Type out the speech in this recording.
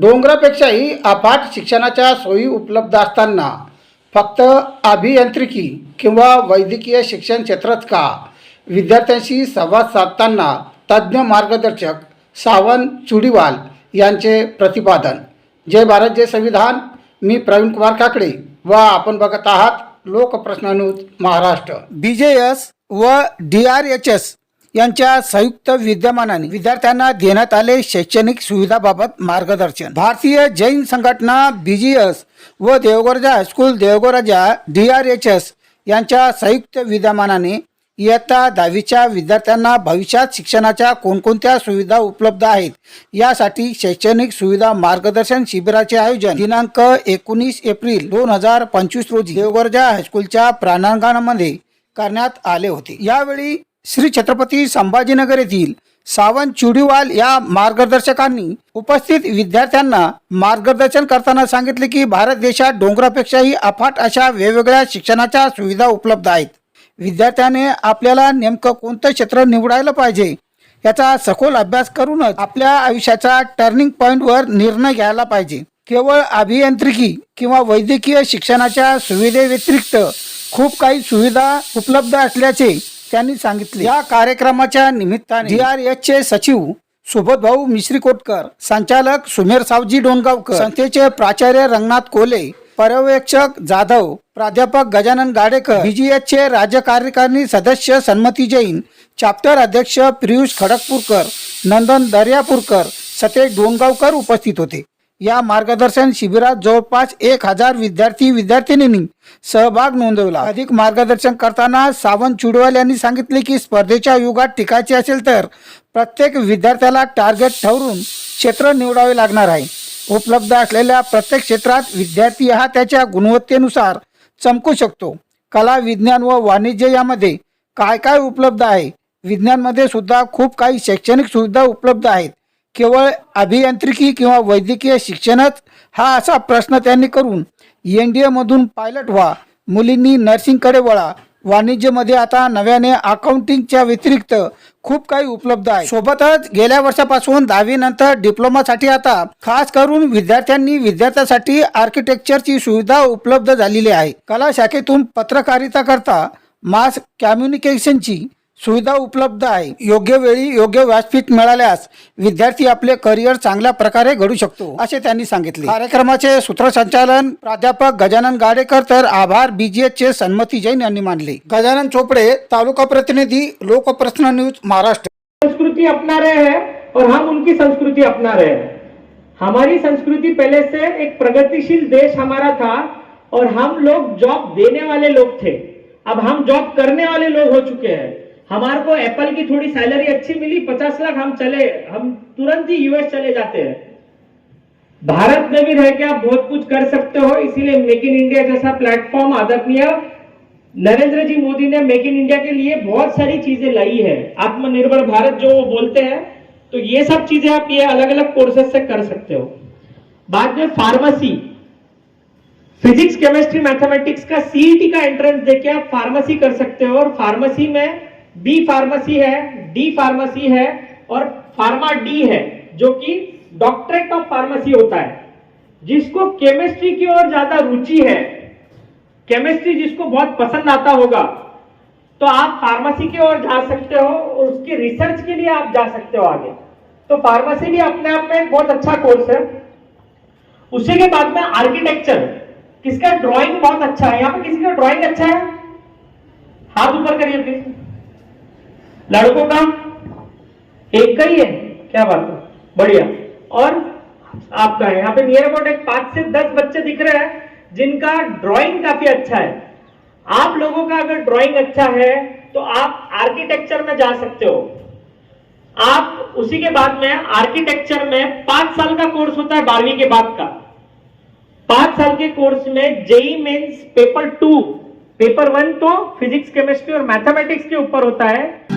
डोंगरापेक्षाही अफाट शिक्षणाच्या सोयी उपलब्ध असताना फक्त अभियांत्रिकी किंवा वैद्यकीय शिक्षण क्षेत्रात का? विद्यार्थ्यांशी संवाद साधताना तज्ज्ञ मार्गदर्शक सावंत चुडीवाल यांचे प्रतिपादन. जय भारत जय संविधान. मी प्रवीण कुमार काकडे व आपण बघत आहात Lokprashna news Maharashtra. B J S व डी आर एच एस. यांच्या संयुक्त विद्यमानाने विद्यार्थ्यांना देण्यात आले शैक्षणिक सुविधाबाबत मार्गदर्शन. भारतीय जैन संघटना बीजीएस व Devgoraja high school Devgoraja D R H S यांच्या संयुक्त विद्यमानाने इयत्ता दहावीच्या विद्यार्थ्यांना भविष्यात शिक्षणाच्या कोणकोणत्या सुविधा उपलब्ध आहेत यासाठी शैक्षणिक सुविधा मार्गदर्शन शिबिराचे आयोजन दिनांक एकोणीस एप्रिल दोन हजार पंचवीस रोजी देवगोरजा हायस्कूलच्या प्रांगणामध्ये करण्यात आले होते. यावेळी श्री छत्रपती संभाजीनगर येथील सावंत चुडीवाल या मार्गदर्शकांनी उपस्थित विद्यार्थ्यांना मार्गदर्शन करताना सांगितले की भारत देशात डोंगरापेक्षाही अफाट अशा वेगवेगळ्या शिक्षणाच्या सुविधा उपलब्ध आहेत. विद्यार्थ्याने आपल्याला नेमकं कोणतं क्षेत्र निवडायला पाहिजे याचा सखोल अभ्यास करूनच आपल्या आयुष्याच्या टर्निंग पॉईंटवर निर्णय घ्यायला पाहिजे. केवळ अभियांत्रिकी किंवा वैद्यकीय शिक्षणाच्या सुविधेव्यतिरिक्त खूप काही सुविधा उपलब्ध असल्याचे त्यांनी सांगितले. या कार्यक्रमाच्या निमित्ताने डी आर एच चे सचिव सुबोध भाऊ मिश्री कोटकर संचालक सुमेर सावजी डोणगावकर संस्थेचे प्राचार्य रंगनाथ कोले पर्यवेक्षक जाधव प्राध्यापक गजानन गाडेकर बीजीएच चे राज्य कार्यकारिणी सदस्य सन्मती जैन चॅप्टर अध्यक्ष पियुष खडकपूरकर नंदन दर्यापूरकर सतेज डोणगावकर उपस्थित होते. या मार्गदर्शन शिबिरात जवळपास एक हजार विद्यार्थी विद्यार्थिनींनी सहभाग नोंदवला. अधिक मार्गदर्शन करताना सावंत चुडवाल यांनी सांगितले की स्पर्धेच्या युगात टिकायचे असेल तर प्रत्येक विद्यार्थ्याला टार्गेट ठरवून क्षेत्र निवडावे लागणार आहे. उपलब्ध असलेल्या प्रत्येक क्षेत्रात विद्यार्थी हा त्याच्या गुणवत्तेनुसार चमकू शकतो. कला विज्ञान व वाणिज्य यामध्ये काय काय उपलब्ध आहे? विज्ञानमध्ये सुद्धा खूप काही शैक्षणिक सुविधा उपलब्ध आहेत. केवळ अभियांत्रिकी किंवा वैद्यकीय शिक्षणच? हा असा प्रश्न त्यांनी करून एन डी एमधून पायलट व्हा. मुलींनी नर्सिंगकडे वळा. वाणिज्यमध्ये आता नव्याने अकाउंटिंगच्या व्यतिरिक्त खूप काही उपलब्ध आहे. सोबतच गेल्या वर्षापासून दहावीनंतर डिप्लोमासाठी आता खास करून विद्यार्थ्यांनी विद्यार्थ्यांसाठी आर्किटेक्चरची सुविधा उपलब्ध झालेली आहे. कला शाखेतून पत्रकारिता करता मास कम्युनिकेशनची सुविधा उपलब्ध आहे. योग्य वेळी योग्य व्यासपीठ मिळाल्यास विद्यार्थी आपले करिअर चांगल्या प्रकारे घडू शकतो असे त्यांनी सांगितले. कार्यक्रमाचे सूत्रसंचालन प्राध्यापक गजानन गाडेकर तर आभार बीजीएच चे सन्मती जैन यांनी मानले. गजानन चोपडे तालुका प्रतिनिधी लोकप्रश्न न्यूज महाराष्ट्र. संस्कृति अपना रहे हैं और हम उनकी संस्कृति अपना रहे हैं। हमारी संस्कृति पहले से एक प्रगतिशील देश हमारा था और हम लोग जॉब देने वाले लोग थे। अब हम जॉब करने वाले लोग हो चुके हैं। हमारे को एप्पल की थोड़ी सैलरी अच्छी मिली, पचास लाख हम चले, हम तुरंत ही यूएस चले जाते हैं। भारत में भी रह के आप बहुत कुछ कर सकते हो, इसीलिए मेक इन इंडिया जैसा प्लेटफॉर्म आदरणीय नरेंद्र जी मोदी ने मेक इन इंडिया के लिए बहुत सारी चीज़ें लाई है। आत्मनिर्भर भारत जो वो बोलते हैं तो ये सब चीज़ें आप ये अलग अलग कोर्सेज से कर सकते हो। बाद में फार्मेसी फिजिक्स केमिस्ट्री मैथमेटिक्स का सीईटी का एंट्रेंस देके आप फार्मेसी कर सकते हो और फार्मेसी में बी फार्मेसी है, डी फार्मेसी है और फार्मा डी है, जो कि डॉक्टरेट ऑफ़ फार्मेसी होता है। जिसको केमिस्ट्री की ओर ज़्यादा रुचि है, केमिस्ट्री जिसको बहुत पसंद आता होगा तो आप फार्मेसी की ओर जा सकते हो और उसके रिसर्च के लिए आप जा सकते हो आगे। तो फार्मेसी भी अपने आप में बहुत अच्छा कोर्स है। उसी के बाद में आर्किटेक्चर। किसका ड्राइंग बहुत अच्छा है? यहाँ पर किसी का ड्राइंग अच्छा है? हाथ ऊपर करिए प्लीज़ लड़कों का एक का ही है। क्या बात है। बढ़िया। और आपका है। यहाँ पे नियर अबाउट एक पाँच से दस बच्चे दिख रहे हैं, जिनका ड्राइंग काफ़ी अच्छा है। आप लोगों का अगर ड्राइंग अच्छा है तो आप आर्किटेक्चर में जा सकते हो। आप उसी के बाद में आर्किटेक्चर में पाँच साल का कोर्स होता है बारहवीं के बाद का। पाँच साल के कोर्स में JEE mains paper two. Paper one तो फिजिक्स केमिस्ट्री और मैथमेटिक्स के ऊपर होता है।